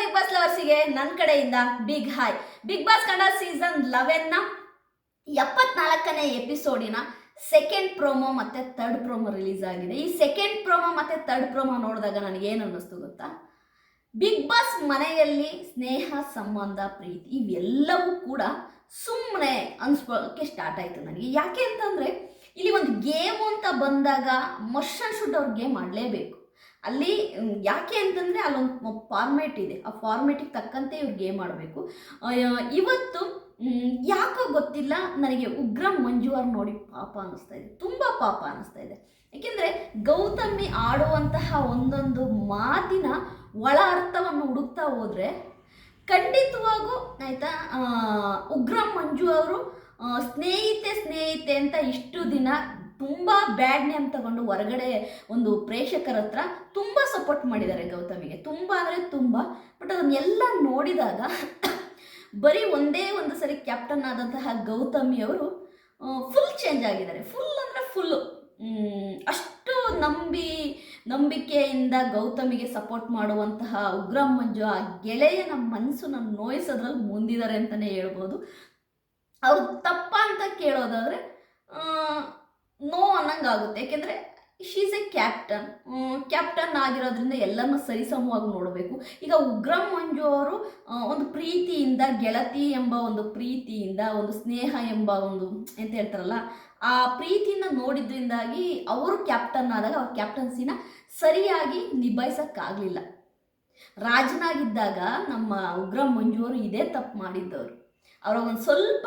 Big boss ಲವರ್ಸಿಗೆ ನನ್ನ ಕಡೆಯಿಂದ big hi big boss Kannada season ಲೆವೆನ್ನ ಎಪ್ಪತ್ನಾಲ್ಕನೇ ಎಪಿಸೋಡಿನ ಸೆಕೆಂಡ್ ಪ್ರೋಮೋ ಮತ್ತು ತರ್ಡ್ ಪ್ರೋಮೋ ರಿಲೀಸ್ ಆಗಿದೆ. ಈ ಸೆಕೆಂಡ್ ಪ್ರೋಮೋ ಮತ್ತು ತರ್ಡ್ ಪ್ರೋಮೋ ನೋಡಿದಾಗ ನನಗೆ ಏನು ಅನ್ನಿಸ್ತು ಗೊತ್ತಾ? ಬಿಗ್ ಬಾಸ್ ಮನೆಯಲ್ಲಿ ಸ್ನೇಹ, ಸಂಬಂಧ, ಪ್ರೀತಿ ಇವೆಲ್ಲವೂ ಕೂಡ ಸುಮ್ಮನೆ ಅನ್ಸ್ಕೊಳ್ಳೋಕ್ಕೆ ಸ್ಟಾರ್ಟ್ ಆಯಿತು ನನಗೆ. ಯಾಕೆ ಅಂತಂದರೆ ಇಲ್ಲಿ ಒಂದು ಗೇಮು ಅಂತ ಬಂದಾಗ ಮಷನ್ ಶುಡ್ ಅವ್ರ ಗೇಮ್ ಆಡಲೇಬೇಕು. ಅಲ್ಲಿ ಯಾಕೆ ಅಂತಂದರೆ ಅಲ್ಲೊಂದು ಫಾರ್ಮೇಟ್ ಇದೆ. ಆ ಫಾರ್ಮೇಟಿಗೆ ತಕ್ಕಂತೆ ಇವ್ರು ಗೇಮ್ ಆಡಬೇಕು. ಇವತ್ತು ಯಾಕೋ ಗೊತ್ತಿಲ್ಲ, ನನಗೆ ಉಗ್ರ ಮಂಜು ಅವ್ರು ನೋಡಿ ಪಾಪ ಅನ್ನಿಸ್ತಾ ಇದೆ. ತುಂಬ ಪಾಪ ಅನ್ನಿಸ್ತಾ ಇದೆ. ಏಕೆಂದರೆ ಗೌತಮಿ ಆಡುವಂತಹ ಒಂದೊಂದು ಮಾತಿನ ಒಳ ಅರ್ಥವನ್ನು ಹುಡುಕ್ತಾ ಹೋದರೆ ಖಂಡಿತವಾಗೂ ಆಯಿತಾ ಉಗ್ರ ಮಂಜು ಅವರು ಸ್ನೇಹಿತೆ ಸ್ನೇಹಿತೆ ಅಂತ ಇಷ್ಟು ದಿನ ತುಂಬ ಬ್ಯಾಡ್ ನೇಮ್ ತಗೊಂಡು ಹೊರಗಡೆ ಒಂದು ಪ್ರೇಕ್ಷಕರ ಹತ್ರ ತುಂಬ ಸಪೋರ್ಟ್ ಮಾಡಿದ್ದಾರೆ ಗೌತಮಿಗೆ. ತುಂಬ ಅಂದರೆ ತುಂಬ. ಬಟ್ ಅದನ್ನೆಲ್ಲ ನೋಡಿದಾಗ ಬರೀ ಒಂದೇ ಒಂದು ಸರಿ ಕ್ಯಾಪ್ಟನ್ ಆದಂತಹ ಗೌತಮಿ ಅವರು ಫುಲ್ ಚೇಂಜ್ ಆಗಿದ್ದಾರೆ. ಫುಲ್ ಅಂದರೆ ಫುಲ್ಲು ಅಷ್ಟು ನಂಬಿ, ನಂಬಿಕೆಯಿಂದ ಗೌತಮಿಗೆ ಸಪೋರ್ಟ್ ಮಾಡುವಂತಹ ಉಗ್ರ ಮಂಜು ಆ ಗೆಳೆಯನ ನಮ್ಮ ನೋಯಿಸೋದ್ರಲ್ಲಿ ಮುಂದಿದ್ದಾರೆ ಅಂತಲೇ ಹೇಳ್ಬೋದು. ಅವ್ರು ತಪ್ಪ ಅಂತ ಕೇಳೋದಾದರೆ ನೋ ಅನ್ನಂಗಾಗುತ್ತೆ. ಯಾಕೆಂದರೆ ಶೀಸ್ ಎ ಕ್ಯಾಪ್ಟನ್ ಕ್ಯಾಪ್ಟನ್ ಆಗಿರೋದ್ರಿಂದ ಎಲ್ಲರನ್ನ ಸರಿಸಮವಾಗಿ ನೋಡಬೇಕು. ಈಗ ಉಗ್ರಂ ಮಂಜು ಅವರು ಒಂದು ಪ್ರೀತಿಯಿಂದ, ಗೆಳತಿ ಎಂಬ ಒಂದು ಪ್ರೀತಿಯಿಂದ, ಒಂದು ಸ್ನೇಹ ಎಂಬ ಒಂದು ಎಂತ ಹೇಳ್ತಾರಲ್ಲ, ಆ ಪ್ರೀತಿಯನ್ನು ನೋಡಿದ್ರಿಂದಾಗಿ ಅವರು ಕ್ಯಾಪ್ಟನ್ ಆದಾಗ ಅವ್ರ ಕ್ಯಾಪ್ಟನ್ಸಿನ ಸರಿಯಾಗಿ ನಿಭಾಯಿಸೋಕ್ಕಾಗಲಿಲ್ಲ. ರಾಜನಾಗಿದ್ದಾಗ ನಮ್ಮ ಉಗ್ರಂ ಮಂಜು ಅವರು ಇದೇ ತಪ್ಪು ಮಾಡಿದ್ದವರು. ಅವರ ಒಂದು ಸ್ವಲ್ಪ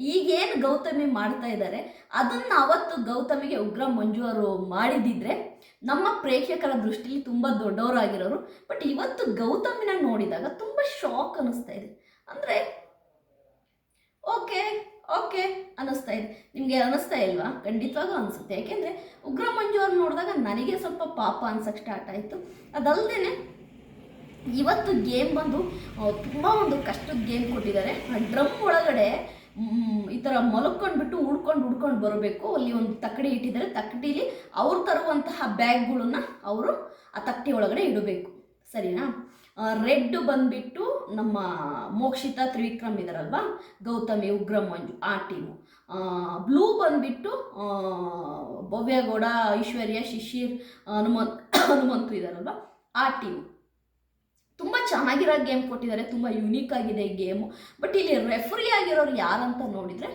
ಈಗೇನು ಗೌತಮಿ ಮಾಡ್ತಾ ಇದ್ದಾರೆ ಅದನ್ನು ಅವತ್ತು ಗೌತಮಿಗೆ ಉಗ್ರ ಮಂಜು ಅವರು ಮಾಡಿದಿದ್ರೆ ನಮ್ಮ ಪ್ರೇಕ್ಷಕರ ದೃಷ್ಟಿಲಿ ತುಂಬ ದೊಡ್ಡವರಾಗಿರೋರು. ಬಟ್ ಇವತ್ತು ಗೌತಮಿನ ನೋಡಿದಾಗ ತುಂಬ ಶಾಕ್ ಅನ್ನಿಸ್ತಾ ಇದೆ. ಅಂದರೆ, ಓಕೆ ಓಕೆ ಅನ್ನಿಸ್ತಾ ಇದೆ. ನಿಮಗೆ ಅನ್ನಿಸ್ತಾ ಇಲ್ವಾ? ಖಂಡಿತವಾಗೂ ಅನಿಸುತ್ತೆ. ಯಾಕೆಂದರೆ ಉಗ್ರ ಮಂಜು ಅವ್ರು ನೋಡಿದಾಗ ನನಗೆ ಸ್ವಲ್ಪ ಪಾಪ ಅನ್ಸಕ್ಕೆ ಸ್ಟಾರ್ಟ್ ಆಯಿತು. ಅದಲ್ಲದೆ ಇವತ್ತು ಗೇಮ್ ಬಂದು ತುಂಬ ಒಂದು ಕಷ್ಟದ ಗೇಮ್ ಕೊಟ್ಟಿದ್ದಾರೆ. ಆ ಡ್ರಮ್ ಒಳಗಡೆ ಈ ಥರ ಮಲಕ್ಕೊಂಡ್ಬಿಟ್ಟು ಉಡ್ಕೊಂಡು ಉಡ್ಕೊಂಡು ಬರಬೇಕು. ಅಲ್ಲಿ ಒಂದು ತಕ್ಕಡಿ ಇಟ್ಟಿದ್ದಾರೆ. ತಕ್ಕಡಿಲಿ ಅವ್ರು ತರುವಂತಹ ಬ್ಯಾಗ್ಗಳನ್ನ ಅವರು ಆ ತಕ್ಕಡಿ ಒಳಗಡೆ ಇಡಬೇಕು. ಸರಿನಾ? ರೆಡ್ ಬಂದ್ಬಿಟ್ಟು ನಮ್ಮ ಮೋಕ್ಷಿತಾ ತ್ರಿವಿಕ್ರಮ್ ಇದಾರಲ್ವಾ? ಗೌತಮಿ, ಉಗ್ರ ಆ ಟೀಮು ಬ್ಲೂ ಬಂದ್ಬಿಟ್ಟು ಭವ್ಯಗೌಡ, ಐಶ್ವರ್ಯ, ಶಿಶಿರ್ ಹನುಮಂತ್ ಹನುಮಂತು ಇದಾರಲ್ವಾ? ಆ ಟೀಮು ತುಂಬ ಚೆನ್ನಾಗಿರೋ ಗೇಮ್ ಕೊಟ್ಟಿದ್ದಾರೆ, ತುಂಬ ಯುನೀಕ್ ಆಗಿದೆ ಈ ಗೇಮು. ಬಟ್ ಇಲ್ಲಿ ರೆಫ್ರಿ ಆಗಿರೋರು ಯಾರಂತ ನೋಡಿದರೆ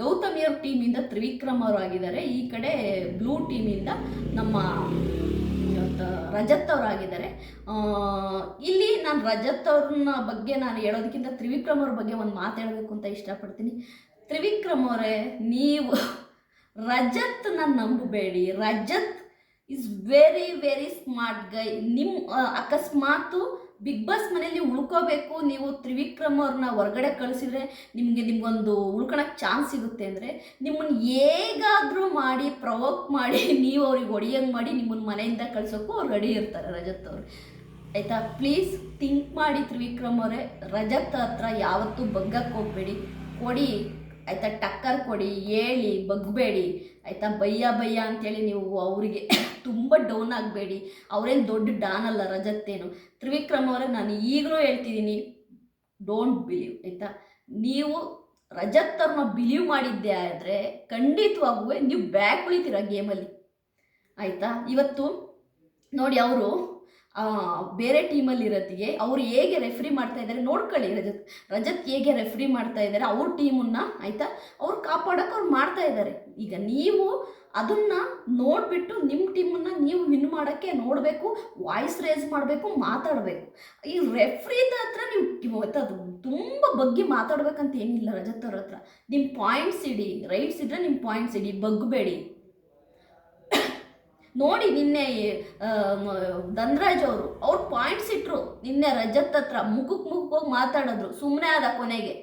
ಗೌತಮಿಯವ್ರ ಟೀಮಿಂದ ತ್ರಿವಿಕ್ರಮ್ ಅವರು ಆಗಿದ್ದಾರೆ. ಈ ಕಡೆ ಬ್ಲೂ ಟೀಮಿಂದ ನಮ್ಮ ರಜತ್ ಅವರು ಆಗಿದ್ದಾರೆ. ಇಲ್ಲಿ ನಾನು ರಜತ್ ಅವ್ರನ್ನ ಬಗ್ಗೆ ನಾನು ಹೇಳೋದಕ್ಕಿಂತ ತ್ರಿವಿಕ್ರಮ್ ಅವ್ರ ಬಗ್ಗೆ ಒಂದು ಮಾತಾಡಬೇಕು ಅಂತ ಇಷ್ಟಪಡ್ತೀನಿ. ತ್ರಿವಿಕ್ರಮ್ ಅವರೇ, ನೀವು ರಜತ್ನ ನಂಬಬೇಡಿ. Rajat is very very smart guy ನಿಮ್ಮ ಅಕಸ್ಮಾತು ಬಿಗ್ ಬಾಸ್ ಮನೆಯಲ್ಲಿ ಉಳ್ಕೋಬೇಕು, ನೀವು ತ್ರಿವಿಕ್ರಮ್ ಅವ್ರನ್ನ ಹೊರಗಡೆ ಕಳಿಸಿದ್ರೆ ನಿಮಗೆ ನಿಮ್ಗೊಂದು ಉಳ್ಕೊಳಕ್ಕೆ ಚಾನ್ಸ್ ಸಿಗುತ್ತೆ ಅಂದರೆ ನಿಮ್ಮನ್ನು ಹೇಗಾದರೂ ಮಾಡಿ ಪ್ರವೋಕ್ ಮಾಡಿ, ನೀವು ಅವ್ರಿಗೆ ಹೊಡಿಯಂಗೆ ಮಾಡಿ ನಿಮ್ಮನ್ನ ಮನೆಯಿಂದ ಕಳ್ಸೋಕ್ಕೂ ಅವ್ರು ರೆಡಿ ಇರ್ತಾರೆ ರಜತ್ ಅವರು. ಆಯಿತಾ? ಪ್ಲೀಸ್ ಥಿಂಕ್ ಮಾಡಿ ತ್ರಿವಿಕ್ರಮ್ ಅವರೇ. ರಜತ್ ಹತ್ರ ಯಾವತ್ತೂ ಬಗ್ಗಕ್ಕೆ ಹೋಗ್ಬೇಡಿ. ಕೊಡಿ. ಆಯಿತಾ, ಟಕ್ಕರ್ ಕೊಡಿ, ಹೇಳಿ, ಬಗ್ಬೇಡಿ. ಆಯಿತಾ, ಬಯ್ಯ ಬಯ್ಯ ಅಂತೇಳಿ ನೀವು ಅವರಿಗೆ ತುಂಬ ಡೌನ್ ಆಗಬೇಡಿ. ಅವರೇನು ದೊಡ್ಡ ಡಾನ್ ಅಲ್ಲ ರಜತ್ತೇನು. ತ್ರಿವಿಕ್ರಮ್ ಅವರೇ, ನಾನು ಈಗಲೂ ಹೇಳ್ತಿದ್ದೀನಿ ಡೋಂಟ್ ಬಿಲೀವ್ ಆಯಿತಾ? ನೀವು ರಜತ್ ಅವ್ರನ್ನ ಬಿಲೀವ್ ಮಾಡಿದ್ದೆ ಆದರೆ ಖಂಡಿತವಾಗೂ ನೀವು ಬ್ಯಾಕ್ ಉಳಿತೀರ ಗೇಮಲ್ಲಿ ಆಯಿತಾ? ಇವತ್ತು ನೋಡಿ, ಅವರು ಬೇರೆ ಟೀಮಲ್ಲಿ ಇರತ್ತಿಗೆ ಅವ್ರು ಹೇಗೆ ರೆಫ್ರಿ ಮಾಡ್ತಾ ಇದ್ದಾರೆ ನೋಡ್ಕೊಳ್ಳಿ ರಜತ್. ರಜತ್ ಹೇಗೆ ರೆಫ್ರಿ ಮಾಡ್ತಾ ಇದ್ದಾರೆ, ಅವ್ರ ಟೀಮನ್ನು ಆಯಿತಾ? ಅವ್ರು ಕಾಪಾಡೋಕೆ ಅವ್ರು ಮಾಡ್ತಾ ಇದ್ದಾರೆ. ಈಗ ನೀವು ಅದನ್ನು ನೋಡಿಬಿಟ್ಟು ನಿಮ್ಮ ಟೀಮನ್ನು ನೀವು ವಿನ್ ಮಾಡೋಕ್ಕೆ ನೋಡಬೇಕು ವಾಯ್ಸ್ ರೇಸ್ ಮಾಡಬೇಕು, ಮಾತಾಡಬೇಕು. ಈ ರೆಫ್ರಿದ ಹತ್ರ ನೀವು ಅದು ತುಂಬ ಬಗ್ಗೆ ಮಾತಾಡ್ಬೇಕಂತ ಏನಿಲ್ಲ ರಜತ್ ಅವ್ರ ಹತ್ರ. ನಿಮ್ಮ ಪಾಯಿಂಟ್ಸ್ ಇಡಿ ರೈಟ್ಸ್ ಇದ್ದರೆ ನಿಮ್ಮ ಪಾಯಿಂಟ್ಸ್ ಇಡಿ ಬಗ್ಬೇಡಿ ನೋಡಿ ನಿನ್ನೆ ಧನ್ರಾಜ್ ಅವರು, ಅವ್ರು ಪಾಯಿಂಟ್ಸ್ ಇಟ್ಟರು ನಿನ್ನೆ ರಜತ್ ಹತ್ರ ಮುಖಕ್ಕೆ ಮುಖಕ್ಕೆ ಹೋಗಿ ಮಾತಾಡಿದ್ರು ಸುಮ್ಮನೆ ಆದ ಕೊನೆಗೆ.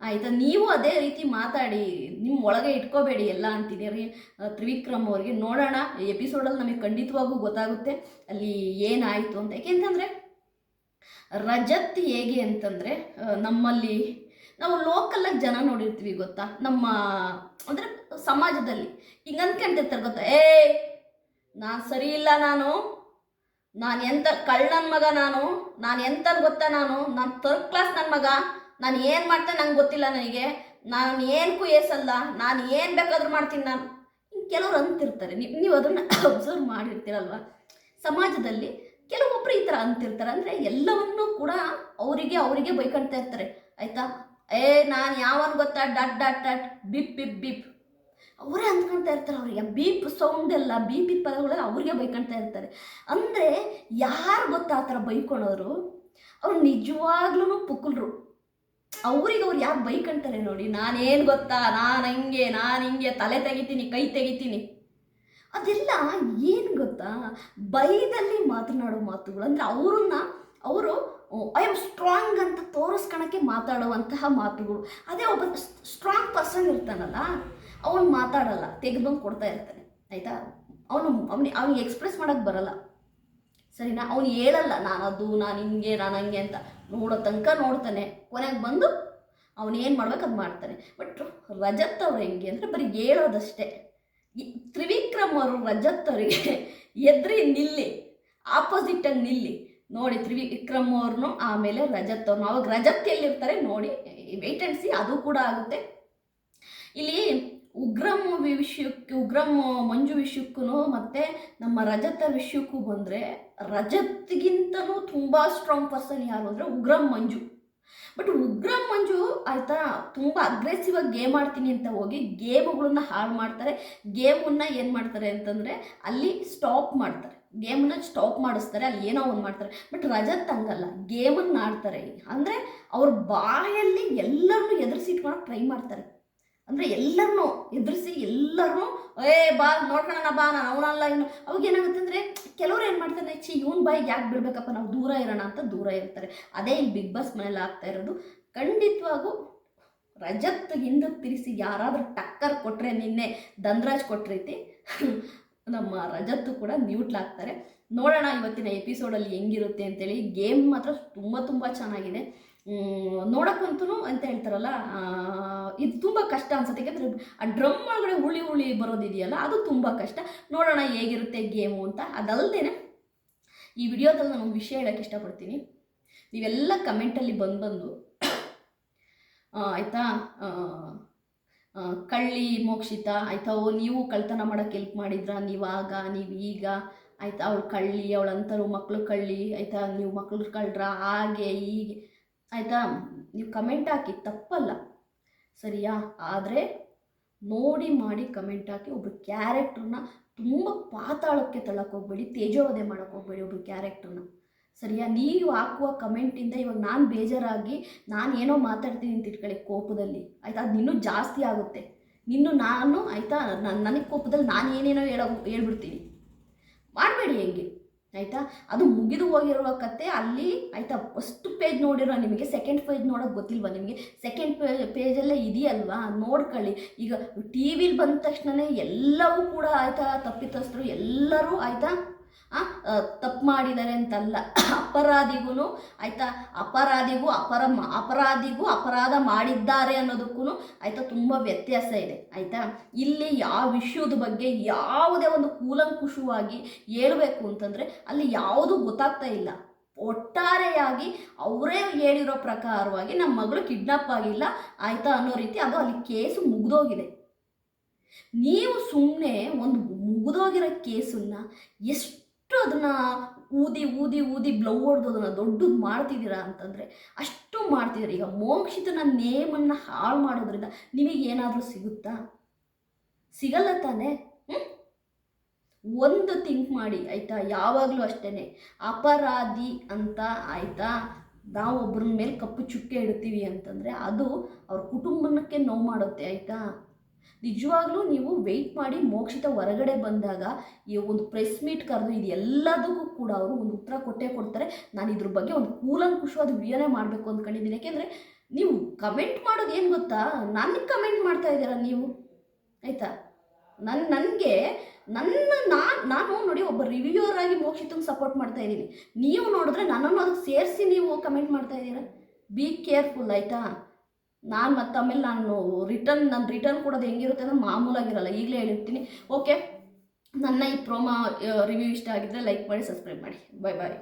ಆಯಿತಾ? ನೀವು ಅದೇ ರೀತಿ ಮಾತಾಡಿ ನಿಮ್ಮ ಒಳಗೆ ಇಟ್ಕೋಬೇಡಿ ಎಲ್ಲ ಅಂತೀನಿ. ರೀ ತ್ರಿವಿಕ್ರಮ್ ಅವ್ರಿಗೆ ನೋಡೋಣ. ಎಪಿಸೋಡಲ್ಲಿ ನಮಗೆ ಖಂಡಿತವಾಗೂ ಗೊತ್ತಾಗುತ್ತೆ ಅಲ್ಲಿ ಏನಾಯಿತು ಅಂತ. ಯಾಕೆಂತಂದರೆ ರಜತ್ ಹೇಗೆ ಅಂತಂದರೆ ನಮ್ಮಲ್ಲಿ, ನಾವು ಲೋಕಲಾಗಿ ಜನ ನೋಡಿರ್ತೀವಿ ಗೊತ್ತಾ? ನಮ್ಮ, ಅಂದರೆ ಸಮಾಜದಲ್ಲಿ. ಹಿಂಗೆ ಅಂದ್ಕೊಂಡಿರ್ತಾರೆ ಗೊತ್ತಾ? ಏ ನಾನು ಸರಿ ಇಲ್ಲ ನಾನು. ನಾನು ಎಂತ ಕಳ್ಳನ ಮಗ ನಾನು. ನಾನು ಎಂತ ಗೊತ್ತಾ ನಾನು? ನಾನು ಥರ್ಡ್ ಕ್ಲಾಸ್ ನನ್ನ ಮಗ. ನಾನು ಏನು ಮಾಡ್ತೇನೆ ನಂಗೆ ಗೊತ್ತಿಲ್ಲ ನನಗೆ. ನಾನು ಏನಕ್ಕೂ ಏಸಲ್ಲ ನಾನು ಏನು ಬೇಕಾದರೂ ಮಾಡ್ತೀನಿ ನಾನು. ಕೆಲವ್ರು ಅಂತಿರ್ತಾರೆ. ನೀವು ನೀವು ಅದನ್ನು ಅಬ್ಸರ್ವ್ ಮಾಡಿರ್ತೀರಲ್ವ? ಸಮಾಜದಲ್ಲಿ ಕೆಲವೊಬ್ಬರು ಈ ಥರ ಅಂತಿರ್ತಾರೆ. ಅಂದರೆ ಎಲ್ಲವನ್ನೂ ಕೂಡ ಅವರಿಗೆ ಅವರಿಗೆ ಬೈಕೊಳ್ತಾ ಇರ್ತಾರೆ. ಆಯಿತಾ? ಏ, ನಾನು ಯಾವನ್ ಗೊತ್ತಾ? ಡಟ್ ಡಟ್ ಡಟ್. ಬಿಪ್ ಬಿಪ್ ಬಿಪ್. ಅವರೇ ಅಂದ್ಕೊಳ್ತಾ ಇರ್ತಾರೆ, ಅವರಿಗೆ ಬೀಪ್ ಸೌಂಡ್ ಎಲ್ಲ ಬೀಪ್ ಪದಗಳೆಲ್ಲ ಅವ್ರಿಗೆ ಬೈಕೊಳ್ತಾ ಇರ್ತಾರೆ. ಅಂದರೆ ಯಾರು ಗೊತ್ತಾ ಆ ಥರ ಬೈಕೊಳೋರು? ಅವ್ರು ನಿಜವಾಗ್ಲೂ ಪುಕ್ಕಲ್ರು ಅವ್ರಿಗೆ ಅವ್ರು ಯಾರು ಬೈಕಂತಾರೆ ನೋಡಿ, ನಾನೇನು ಗೊತ್ತಾ, ನಾನು ಹಂಗೆ, ನಾನು ಹಿಂಗೆ, ತಲೆ ತೆಗಿತೀನಿ, ಕೈ ತೆಗಿತೀನಿ. ಅದೆಲ್ಲ ಏನು ಗೊತ್ತಾ? ಬೈದಲ್ಲಿ ಮಾತನಾಡೋ ಮಾತುಗಳು. ಅಂದರೆ ಅವ್ರನ್ನ ಅವರು ಐ ಆಮ್ ಸ್ಟ್ರಾಂಗ್ ಅಂತ ತೋರಿಸ್ಕೊಳಕ್ಕೆ ಮಾತಾಡುವಂತಹ ಮಾತುಗಳು. ಅದೇ ಒಬ್ಬ ಸ್ಟ್ರಾಂಗ್ ಪರ್ಸನ್ ಇರ್ತಾನಲ್ಲ? ಅವನು ಮಾತಾಡಲ್ಲ ತೆಗೆದು ಕೊಡ್ತಾ ಇರ್ತಾನೆ, ಆಯಿತಾ? ಅವನು, ಅವನಿಗೆ, ಅವ್ನಿಗೆ ಎಕ್ಸ್ಪ್ರೆಸ್ ಮಾಡೋಕ್ಕೆ ಬರಲ್ಲ. ಸರಿನಾ? ಅವನು ಹೇಳಲ್ಲ, ನಾನು ಅದು, ನಾನು ಹಿಂಗೆ, ನಾನು ಹಂಗೆ ಅಂತ. ನೋಡೋ ತನಕ ನೋಡ್ತಾನೆ. ಕೊನೆಗೆ ಬಂದು ಅವನು ಏನು ಮಾಡ್ಬೇಕು ಅದು ಮಾಡ್ತಾನೆ. ಬಟ್ ರಜತ್ ಅವ್ರು ಹೆಂಗೆ ಅಂದರೆ ಬರೀ ಹೇಳೋದಷ್ಟೇ. ತ್ರಿವಿಕ್ರಮ್ ಅವರು ರಜತ್ ಅವರಿಗೆ ಎದ್ರಿ ನಿಲ್ಲಿ ಆಪೋಸಿಟಾಗಿ ನಿಲ್ಲಿ. ನೋಡಿ ತ್ರಿವಿಕ್ರಮ್ ಅವ್ರನ್ನು ಆಮೇಲೆ ರಜತ್ ಅವ್ರನ್ನು ಅವಾಗ ರಜತ್ ಎಲ್ಲಿರ್ತಾರೆ ನೋಡಿ ವೆಯ್ಟ್ ಅಂಡ್ ಸಿ ಅದು ಕೂಡ ಆಗುತ್ತೆ. ಇಲ್ಲಿ ಉಗ್ರಂ ವಿಷಯಕ್ಕೆ, ಉಗ್ರಂ ಮಂಜು ವಿಷಯಕ್ಕೂ ಮತ್ತು ನಮ್ಮ ರಜತ ವಿಷಯಕ್ಕೂ ಬಂದರೆ ರಜತ್ಗಿಂತಲೂ ತುಂಬ ಸ್ಟ್ರಾಂಗ್ ಪರ್ಸನ್ ಯಾರು ಅಂದರೆ ಉಗ್ರಂ ಮಂಜು. ಬಟ್ ಉಗ್ರಂ ಮಂಜು ಆಯಿತಾ ತುಂಬ ಅಗ್ರೆಸಿವ್ ಗೇಮ್ ಆಡ್ತೀನಿ ಅಂತ ಹೋಗಿ ಗೇಮ್ಗಳನ್ನ ಹಾಳು ಮಾಡ್ತಾರೆ. ಗೇಮನ್ನು ಏನು ಮಾಡ್ತಾರೆ ಅಂತಂದರೆ ಅಲ್ಲಿ ಸ್ಟಾಪ್ ಮಾಡ್ತಾರೆ. ಗೇಮನ್ನ ಸ್ಟಾಪ್ ಮಾಡಿಸ್ತಾರೆ, ಅಲ್ಲಿ ಏನೋ ಒಂದು ಮಾಡ್ತಾರೆ. ಬಟ್ ರಜತ್ ಹಂಗಲ್ಲ ಗೇಮನ್ನು ಆಡ್ತಾರೆ. ಅಂದರೆ ಅವ್ರ ಬಾಯಲ್ಲಿ ಎಲ್ಲರನ್ನೂ ಎದುರಿಸಿಟ್ಕೊಳಕ್ಕೆ ಟ್ರೈ ಮಾಡ್ತಾರೆ. ಅಂದರೆ ಎಲ್ಲರನ್ನೂ ಎದುರಿಸಿ ಎಲ್ಲರನ್ನೂ ಏ, ಬಾ ನೋಡ್ಕೊಳ್ಳೋಣ ಬಾ, ನಾನು ಅವನಲ್ಲ ಇನ್ನು. ಅವಾಗ ಏನಾಗುತ್ತೆ ಅಂದರೆ ಕೆಲವ್ರು ಏನು ಮಾಡ್ತಾರೆ ಚಿ ಇವನ್ ಬಾಯಿಗೆ ಯಾಕೆ ಬಿಡಬೇಕಪ್ಪ, ನಾವು ದೂರ ಇರೋಣ ಅಂತ ದೂರ ಇರ್ತಾರೆ. ಅದೇ ಇಲ್ಲಿ ಬಿಗ್ ಬಾಸ್ ಮನೇಲಿ ಆಗ್ತಾ ಇರೋದು. ಖಂಡಿತವಾಗೂ ರಜತ್ ಹಿಂದಕ್ಕೆ ತಿರುಗಿಸಿ ಯಾರಾದರೂ ಟಕ್ಕರ್ ಕೊಟ್ಟರೆ ನಿನ್ನೆ, ಧನ್ರಾಜ್ ಕೊಟ್ರೈತಿ. ನಮ್ಮ ರಜತ್ತು ಕೂಡ ನ್ಯೂಟ್ಲಾಗ್ತಾರೆ ನೋಡೋಣ ಇವತ್ತಿನ ಎಪಿಸೋಡಲ್ಲಿ ಹೆಂಗಿರುತ್ತೆ ಅಂತೇಳಿ. ಗೇಮ್ ಮಾತ್ರ ತುಂಬ ತುಂಬ ಚೆನ್ನಾಗಿದೆ. ನೋಡೋಕ್ಕಂತೂ ಅಂತ ಹೇಳ್ತಾರಲ್ಲ ಇದು ತುಂಬ ಕಷ್ಟ ಅನ್ಸುತ್ತೆ. ಯಾಕಂದರೆ, ಆ ಡ್ರಮ್ ಒಳಗಡೆ ಹುಳಿ ಹುಳಿ ಬರೋದಿದೆಯಲ್ಲ, ಅದು ತುಂಬ ಕಷ್ಟ. ನೋಡೋಣ ಹೇಗಿರುತ್ತೆ ಗೇಮು ಅಂತ. ಅದಲ್ಲದೆ ಈ ವಿಡಿಯೋದಲ್ಲಿ ನಾನು ವಿಷಯ ಹೇಳೋಕ್ಕೆ ಇಷ್ಟಪಡ್ತೀನಿ. ನೀವೆಲ್ಲ ಕಮೆಂಟಲ್ಲಿ ಬಂದು ಬಂದು ಆಯಿತಾ ಕಳ್ಳಿ ಮೋಕ್ಷಿತ, ಆಯಿತಾ, ಓ, ನೀವು ಕಳ್ತನ ಮಾಡೋಕ್ಕೆ ಹೆಲ್ಪ್ ಮಾಡಿದ್ರಾ? ನೀವಾಗ ನೀವು ಈಗ, ಆಯಿತಾ, ಅವಳು ಕಳ್ಳಿ ಅವಳಂತರು ಮಕ್ಕಳು ಕಳ್ಳಿ, ಆಯಿತಾ, ನೀವು ಮಕ್ಕಳು ಕಳ್ರ, ಹಾಗೆ, ಹೀಗೆ. ಆಯಿತಾ? ನೀವು ಕಮೆಂಟ್ ಹಾಕಿ, ತಪ್ಪಲ್ಲ. ಸರಿಯಾ? ಆದರೆ ನೋಡಿ ಮಾಡಿ ಕಮೆಂಟ್ ಹಾಕಿ ಒಬ್ಬರು ಕ್ಯಾರೆಕ್ಟ್ರನ್ನ ತುಂಬ ಪಾತಾಳಕ್ಕೆ ತಳಕ್ಕೆ ಹೋಗ್ಬೇಡಿ, ತೇಜೋವಧೆ ಮಾಡೋಕ್ಕೆ ಹೋಗ್ಬೇಡಿ ಒಬ್ಬರು ಕ್ಯಾರೆಕ್ಟ್ರನ್ನ ಸರಿಯಾ? ನೀವು ಹಾಕುವ ಕಮೆಂಟಿಂದ ಇವಾಗ ನಾನು ಬೇಜಾರಾಗಿ, ನಾನು ಏನೋ ಮಾತಾಡ್ತೀನಿ ಅಂತ ಇಟ್ಕೊಳ್ಳಿ ಕೋಪದಲ್ಲಿ. ಆಯಿತಾ? ಅದು ಇನ್ನೂ ಜಾಸ್ತಿ ಆಗುತ್ತೆ. ನಿನ್ನು ನಾನು, ಆಯಿತಾ? ನನಗೆ ಕೋಪದಲ್ಲಿ ನಾನು ಏನೇನೋ ಹೇಳೋ ಹೇಳ್ಬಿಡ್ತೀನಿ. ಮಾಡಬೇಡಿ ಹೆಂಗೆ? ಆಯಿತಾ? ಅದು ಮುಗಿದು ಹೋಗಿರುವ ಕತೆ ಅಲ್ಲಿ, ಆಯಿತಾ? ಫಸ್ಟ್ ಪೇಜ್ ನೋಡಿರೋ ನಿಮಗೆ ಸೆಕೆಂಡ್ ಪೇಜ್ ನೋಡೋಕೆ ಗೊತ್ತಿಲ್ವಾ ನಿಮಗೆ? ಸೆಕೆಂಡ್ ಪೇಜ್ ಪೇಜಲ್ಲೇ ಇದೆಯಲ್ವಾ? ನೋಡ್ಕೊಳ್ಳಿ. ಈಗ ಟಿ ವಿಲಿ ಬಂದ ತಕ್ಷಣವೇ ಎಲ್ಲವೂ ಕೂಡ ಆಯಿತಾ? ತಪ್ಪಿತಸ್ಥರು ಎಲ್ಲರೂ ಆಯಿತಾ? ತಪ್ಪು ಮಾಡಿದ್ದಾರೆ ಅಂತಲ್ಲ. ಅಪರಾಧಿಗೂ ಆಯಿತಾ? ಅಪರಾಧಿಗೂ ಅಪರ ಅಪರಾಧಿಗೂ ಅಪರಾಧ ಮಾಡಿದ್ದಾರೆ ಅನ್ನೋದಕ್ಕೂ ಆಯಿತಾ, ತುಂಬ ವ್ಯತ್ಯಾಸ ಇದೆ, ಆಯಿತಾ? ಇಲ್ಲಿ ಯಾವ ವಿಷಯದ ಬಗ್ಗೆ ಯಾವುದೇ ಒಂದು ಕೂಲಂಕುಷವಾಗಿ ಹೇಳಬೇಕು ಅಂತಂದರೆ, ಅಲ್ಲಿ ಯಾವುದೂ ಗೊತ್ತಾಗ್ತಾ ಇಲ್ಲ. ಒಟ್ಟಾರೆಯಾಗಿ ಅವರೇ ಹೇಳಿರೋ ಪ್ರಕಾರವಾಗಿ ನಮ್ಮ ಮಗಳು ಕಿಡ್ನಾಪ್ ಆಗಿಲ್ಲ, ಆಯಿತಾ ಅನ್ನೋ ರೀತಿ ಅದು ಅಲ್ಲಿ ಕೇಸು ಮುಗಿದೋಗಿದೆ. ನೀವು ಸುಮ್ಮನೆ ಒಂದು ಮುಗಿದೋಗಿರೋ ಕೇಸನ್ನು ಎಷ್ಟು ಅದನ್ನು ಊದಿ ಊದಿ ಊದಿ ಬ್ಲೌ ಹೊಡೆದು ಅದನ್ನು ದೊಡ್ಡದು ಮಾಡ್ತಿದ್ದೀರಾ ಅಂತಂದರೆ ಅಷ್ಟು ಮಾಡ್ತಿದ್ದೀರಾ. ಈಗ ಮೋಕ್ಷಿತನ ನೇಮನ್ನು ಹಾಳು ಮಾಡೋದ್ರಿಂದ ನಿಮಗೆ ಏನಾದರೂ ಸಿಗುತ್ತಾ? ಸಿಗಲ್ಲ ತಾನೇ? ಒಂದು ಥಿಂಕ್ ಮಾಡಿ, ಆಯಿತಾ? ಯಾವಾಗಲೂ ಅಷ್ಟೇ ಅಪರಾಧಿ ಅಂತ ಆಯಿತಾ? ನಾವು ಒಬ್ಬರ ಮೇಲೆ ಕಪ್ಪು ಚುಕ್ಕೆ ಇಡ್ತೀವಿ ಅಂತಂದರೆ ಅದು ಅವ್ರ ಕುಟುಂಬಕ್ಕೆ ನೋವು ಮಾಡುತ್ತೆ, ಆಯಿತಾ? ನಿಜವಾಗ್ಲೂ ನೀವು ವೆಯ್ಟ್ ಮಾಡಿ ಮೋಕ್ಷಿತ ಹೊರಗಡೆ ಬಂದಾಗ ಈ ಒಂದು ಪ್ರೆಸ್ ಮೀಟ್ ಕರೆದು ಇದು ಎಲ್ಲದಕ್ಕೂ ಕೂಡ ಅವರು ಒಂದು ಉತ್ತರ ಕೊಟ್ಟೇ ಕೊಡ್ತಾರೆ. ನಾನು ಇದ್ರ ಬಗ್ಗೆ ಒಂದು ಕೂಲಂಕುಷವಾದ ವಿಡಿಯೋನೇ ಮಾಡಬೇಕು ಅಂದ್ಕೊಂಡಿದ್ದೀನಿ ಯಾಕೆಂದರೆ ನೀವು ಕಮೆಂಟ್ ಮಾಡೋದು ಏನು ಗೊತ್ತಾ? ನನಗೆ ಕಮೆಂಟ್ ಮಾಡ್ತಾ ಇದ್ದೀರಾ ನೀವು? ಆಯಿತಾ? ನನ್ನ ನನಗೆ ನನ್ನ ನಾನು ನಾನು ನೋಡಿ ಒಬ್ಬ ರಿವ್ಯೂವರ್ ಆಗಿ ಮೋಕ್ಷಿತಂಗೆ ಸಪೋರ್ಟ್ ಮಾಡ್ತಾ ಇದ್ದೀನಿ. ನೀವು ನೋಡಿದ್ರೆ ನನ್ನನ್ನು ಅದಕ್ಕೆ ಸೇರಿಸಿ ನೀವು ಕಮೆಂಟ್ ಮಾಡ್ತಾ ಇದ್ದೀರಾ? ಬಿ ಕೇರ್ಫುಲ್ ಆಯಿತಾ? ನಾನು ಮತ್ತೆ ಆಮೇಲೆ ನಾನು ರಿಟರ್ನ್ ನನ್ನ ರಿಟರ್ನ್ ಕೊಡೋದು ಹೆಂಗಿರುತ್ತೆ ಅಂದರೆ ಮಾಮೂಲಾಗಿರಲ್ಲ. ಈಗಲೇ ಹೇಳಿರ್ತೀನಿ. ಓಕೆ ನನ್ನ ಈ ಪ್ರೋಮೋ ರಿವ್ಯೂ ಇಷ್ಟ ಆಗಿದ್ದರೆ ಲೈಕ್ ಮಾಡಿ ಸಬ್ಸ್ಕ್ರೈಬ್ ಮಾಡಿ. ಬಾಯ್ ಬಾಯ್